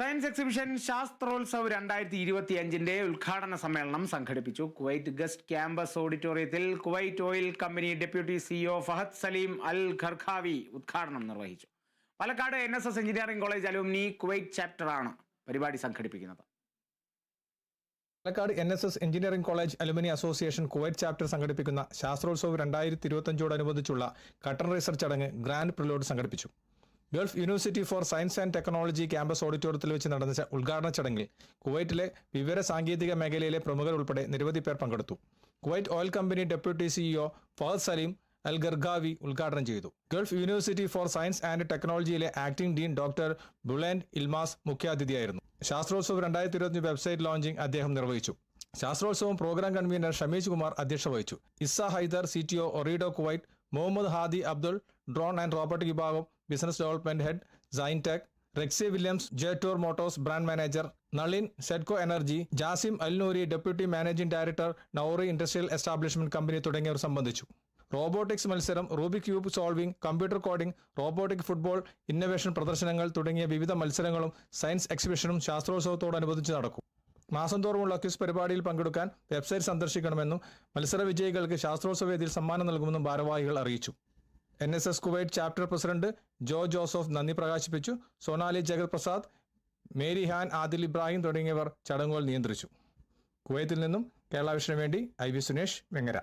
Science exhibition ശാസ്ത്രോത്സവ് രണ്ടായിരത്തി ഇരുപത്തി അഞ്ചിന്റെ ഉദ്ഘാടന സമ്മേളനം സംഘടിപ്പിച്ചു. കുവൈറ്റ് ഗസ്റ്റ് ക്യാമ്പസ് ഓഡിറ്റോറിയത്തിൽ Kuwait oil company deputy CEO Fahad Salim Al Kharkhawi ഉദ്ഘാടനം നിർവഹിച്ചു. Palakkad N S S engineering college alumni Kuwait ചാപ്റ്ററാണ് പരിപാടി സംഘടിപ്പിക്കുന്നത്. Palakkad N S S engineering college alumni association Kuwait chapter സംഘടിപ്പിക്കുന്ന ശാസ്ത്രോത്സവ് രണ്ടായിരത്തി ഇരുപത്തഞ്ചോടനുബന്ധിച്ചുള്ള കട്ടൺ റിസർച്ച് ചടങ്ങ് ഗ്രാൻഡ് പ്രിലോഡ് സംഘടിപ്പിച്ചു. Gulf University for Science and Technology campus ഓഡിറ്റോറിയത്തിൽ വെച്ച് നടന്ന ഉദ്ഘാടന ചടങ്ങിൽ കുവൈറ്റിലെ വിവര സാങ്കേതിക മേഖലയിലെ പ്രമുഖർ ഉൾപ്പെടെ നിരവധി പേർ പങ്കെടുത്തു. Kuwait oil company deputy CEO Fahad Saleem Al Gargawi ഉദ്ഘാടനം ചെയ്തു. Gulf University for Science and ടെക്നോളജിയിലെ acting dean doctor Bulent Yilmaz മുഖ്യാതിഥിയായിരുന്നു. ശാസ്ത്രോത്സവം രണ്ടായിരത്തി ഇരുപത്തി വെബ്സൈറ്റ് ലോഞ്ചിംഗ് അദ്ദേഹം നിർവഹിച്ചു. ശാസ്ത്രോത്സവം പ്രോഗ്രാം കൺവീനർ ഷമീജ് കുമാർ അധ്യക്ഷ വഹിച്ചു. Issa Haider C T O Ooredoo Kuwait Muhammad Hadi Abdul drone and robotic വിഭാഗം business development head Scientech Rexy Williams Jetour Motors brand manager Nalin Sedco energy Jasim Alnoori deputy managing director Nouri industrial establishment company തുടങ്ങിയവർ സംബന്ധിച്ചു. Robotics മത്സരം Rubik cube solving computer coding robotic football innovation പ്രദർശനങ്ങൾ തുടങ്ങിയ വിവിധ മത്സരങ്ങളും science എക്സിബിഷനും ശാസ്ത്രോത്സവത്തോടനുബന്ധിച്ച് നടക്കും. മാസം തോറുമുള്ള quiz പരിപാടിയിൽ പങ്കെടുക്കാൻ വെബ്സൈറ്റ് സന്ദർശിക്കണമെന്നും മത്സര വിജയികൾക്ക് ശാസ്ത്രോത്സവ വേദിയിൽ സമ്മാനം നൽകുമെന്നും ഭാരവാഹികൾ അറിയിച്ചു. N S S Kuwait chapter president Jo Joseph നന്ദി പ്രകാശിപ്പിച്ചു. സോനാലി ജഗത് പ്രസാദ് മേരി ഹാൻ ആദിൽ ഇബ്രാഹിം തുടങ്ങിയവർ ചടങ്ങുകൾ നിയന്ത്രിച്ചു. കുവൈത്തിൽ നിന്നും കേരള വേണ്ടി ഐ വി സുനേഷ് വെങ്ങര.